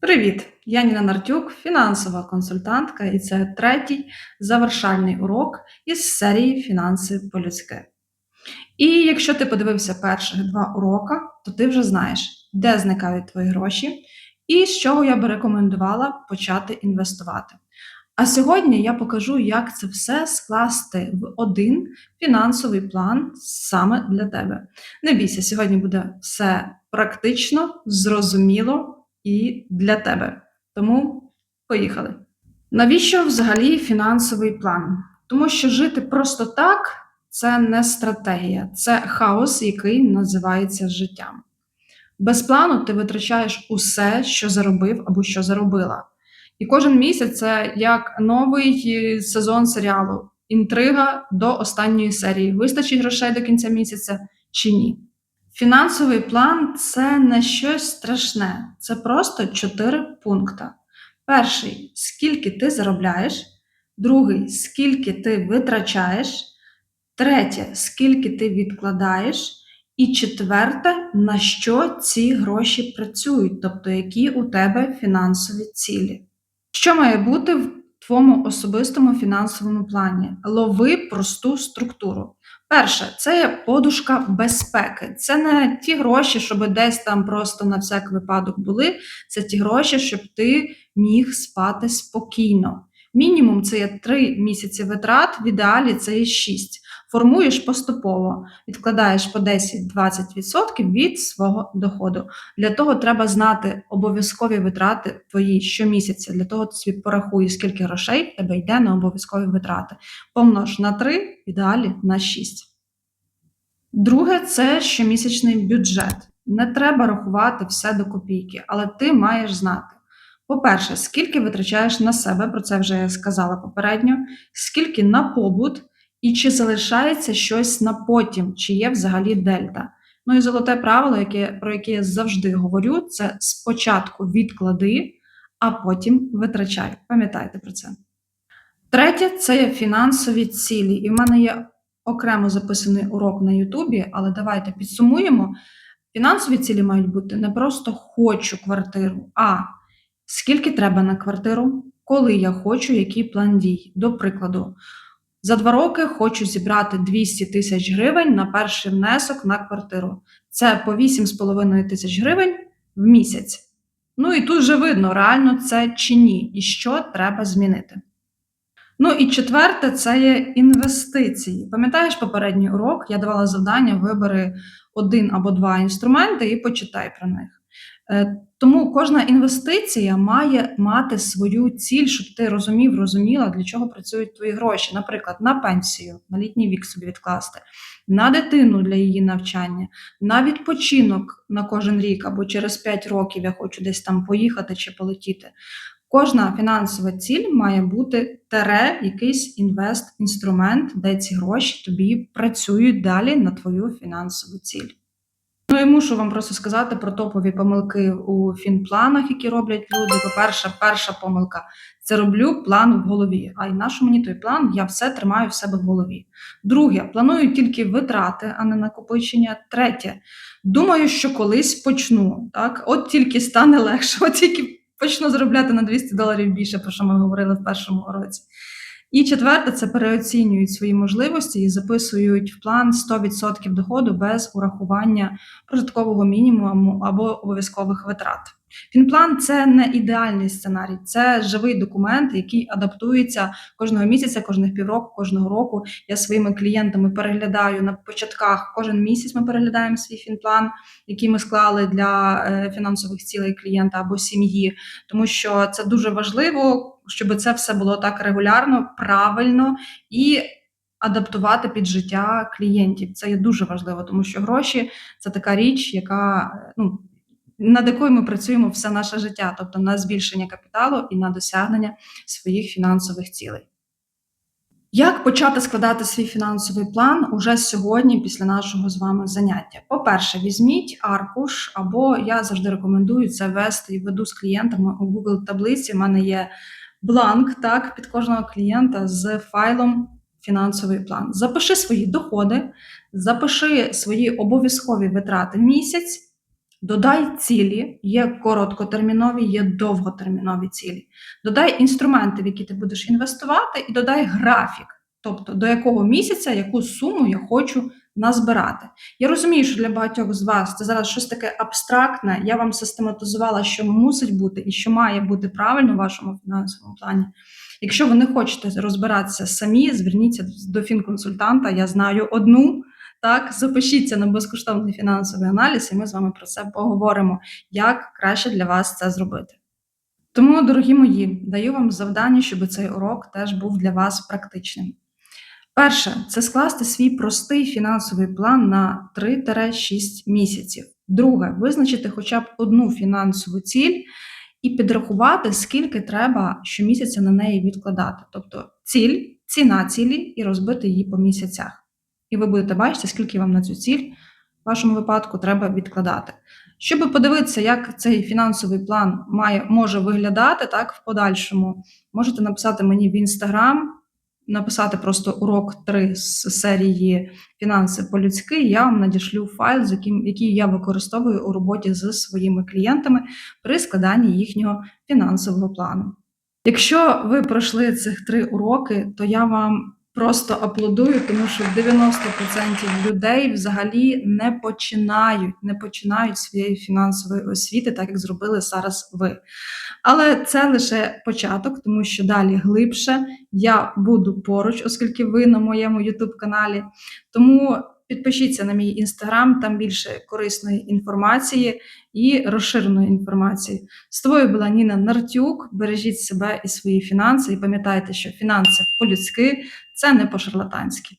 Привіт! Я Ніна Нартюк, фінансова консультантка, і це третій завершальний урок із серії Фінанси по-людськи. І якщо ти подивився перших два урока, то ти вже знаєш, де зникають твої гроші і з чого я би рекомендувала почати інвестувати. А сьогодні я покажу, як це все скласти в один фінансовий план саме для тебе. Не бійся, сьогодні буде все практично, зрозуміло і для тебе. Тому поїхали. Навіщо взагалі фінансовий план? Тому що жити просто так це не стратегія, це хаос, який називається життям. Без плану ти витрачаєш усе, що заробив або що заробила. І кожен місяць це як новий сезон серіалу, інтрига до останньої серії. Вистачить грошей до кінця місяця чи ні? Фінансовий план це не щось страшне, це просто чотири пункти. Перший скільки ти заробляєш, другий скільки ти витрачаєш, третє скільки ти відкладаєш, і четверте, на що ці гроші працюють, тобто які у тебе фінансові цілі. Що має бути в твоєму особистому фінансовому плані? Лови просту структуру. Перше, це є подушка безпеки. Це не ті гроші, щоб десь там просто на всяк випадок були. Це ті гроші, щоб ти міг спати спокійно. Мінімум це є 3 місяці витрат, в ідеалі це є 6. Формуєш поступово, відкладаєш по 10-20% від свого доходу. Для того треба знати обов'язкові витрати твої щомісяця. Для того ти собі порахуєш, скільки грошей тебе йде на обов'язкові витрати. Помнож на 3, в ідеалі на 6. Друге, це щомісячний бюджет. Не треба рахувати все до копійки, але ти маєш знати. По-перше, скільки витрачаєш на себе, про це вже я сказала попередньо, скільки на побут, і чи залишається щось на потім, чи є взагалі дельта. Ну і золоте правило, яке, про яке я завжди говорю, це спочатку відклади, а потім витрачай. Пам'ятайте про це. Третє це є фінансові цілі. І в мене є окремо записаний урок на Ютубі, але давайте підсумуємо. Фінансові цілі мають бути не просто хочу квартиру, а скільки треба на квартиру, коли я хочу, який план дій. До прикладу, за два роки хочу зібрати 200 тисяч гривень на перший внесок на квартиру. Це по 8,5 тисяч гривень в місяць. Ну і тут вже видно, реально це чи ні, і що треба змінити. Ну і четверте це є інвестиції. Пам'ятаєш попередній урок? Я давала завдання: вибери один або два інструменти і почитай про них. Тому кожна інвестиція має мати свою ціль, щоб ти розумів, розуміла, для чого працюють твої гроші. Наприклад, на пенсію, на літній вік собі відкласти, на дитину для її навчання, на відпочинок на кожен рік або через 5 років я хочу десь там поїхати чи полетіти. Кожна фінансова ціль має бути тере, якийсь інвест-інструмент, де ці гроші тобі працюють далі на твою фінансову ціль. Ну і мушу вам просто сказати про топові помилки у фінпланах, які роблять люди. По-перше, перша помилка це роблю план в голові. А й нашу мені той план, я все тримаю в себе в голові. Друге, планую тільки витрати, а не накопичення. Третє, думаю, що колись почну. Так, от тільки стане легше, от тільки почну заробляти на 200 доларів більше, про що ми говорили в першому році. І четверте, це переоцінюють свої можливості і записують в план 100% доходу без урахування прожиткового мінімуму або обов'язкових витрат. Фінплан це не ідеальний сценарій, це живий документ, який адаптується кожного місяця, кожних півроку, кожного року. Я своїми клієнтами переглядаю на початках. Кожен місяць ми переглядаємо свій фінплан, який ми склали для е, фінансових цілей клієнта або сім'ї, тому що це дуже важливо, щоб це все було так регулярно, правильно і. Адаптувати під життя клієнтів це є дуже важливо, тому що гроші це така річ, яка ну над якою ми працюємо все наше життя, тобто на збільшення капіталу і на досягнення своїх фінансових цілей. Як почати складати свій фінансовий план уже сьогодні, після нашого з вами заняття? По-перше, візьміть аркуш, або я завжди рекомендую це вести і веду з клієнтами у Google таблиці. У мене є бланк так, під кожного клієнта з файлом фінансовий план. Запиши свої доходи, запиши свої обов'язкові витрати місяць Додай цілі, є короткотермінові, є довготермінові цілі. Додай інструменти, в які ти будеш інвестувати, і додай графік, тобто до якого місяця яку суму я хочу назбирати. Я розумію, що для багатьох з вас це зараз щось таке абстрактне. Я вам систематизувала, що мусить бути і що має бути правильно в вашому фінансовому плані. Якщо ви не хочете розбиратися самі, зверніться до фінконсультанта. Я знаю одну. Так, запишіться на безкоштовний фінансовий аналіз, і ми з вами про це поговоримо, як краще для вас це зробити. Тому, дорогі мої, даю вам завдання, щоб цей урок теж був для вас практичним. Перше це скласти свій простий фінансовий план на 3-6 місяців. Друге визначити хоча б одну фінансову ціль і підрахувати, скільки треба щомісяця на неї відкладати. Тобто ціль, ціна цілі і розбити її по місяцях. І ви будете бачити, скільки вам на цю ціль в вашому випадку треба відкладати. Щоб подивитися, як цей фінансовий план має, може виглядати так в подальшому, можете написати мені в інстаграм, написати просто урок 3 з серії Фінанси по-людськи. Я вам надішлю файл, з яким, який я використовую у роботі з своїми клієнтами при складанні їхнього фінансового плану. Якщо ви пройшли цих три уроки, то я вам просто аплодую, тому що 90% людей взагалі не починають, не починають своєї фінансової освіти, так як зробили зараз ви. Але це лише початок, тому що далі глибше я буду поруч, оскільки ви на моєму youtube каналі. Тому підпишіться на мій інстаграм, там більше корисної інформації і розширеної інформації. З тобою була Ніна Нартюк. Бережіть себе і свої фінанси, і пам'ятайте, що фінанси по-людськи це не по-шарлатанськи.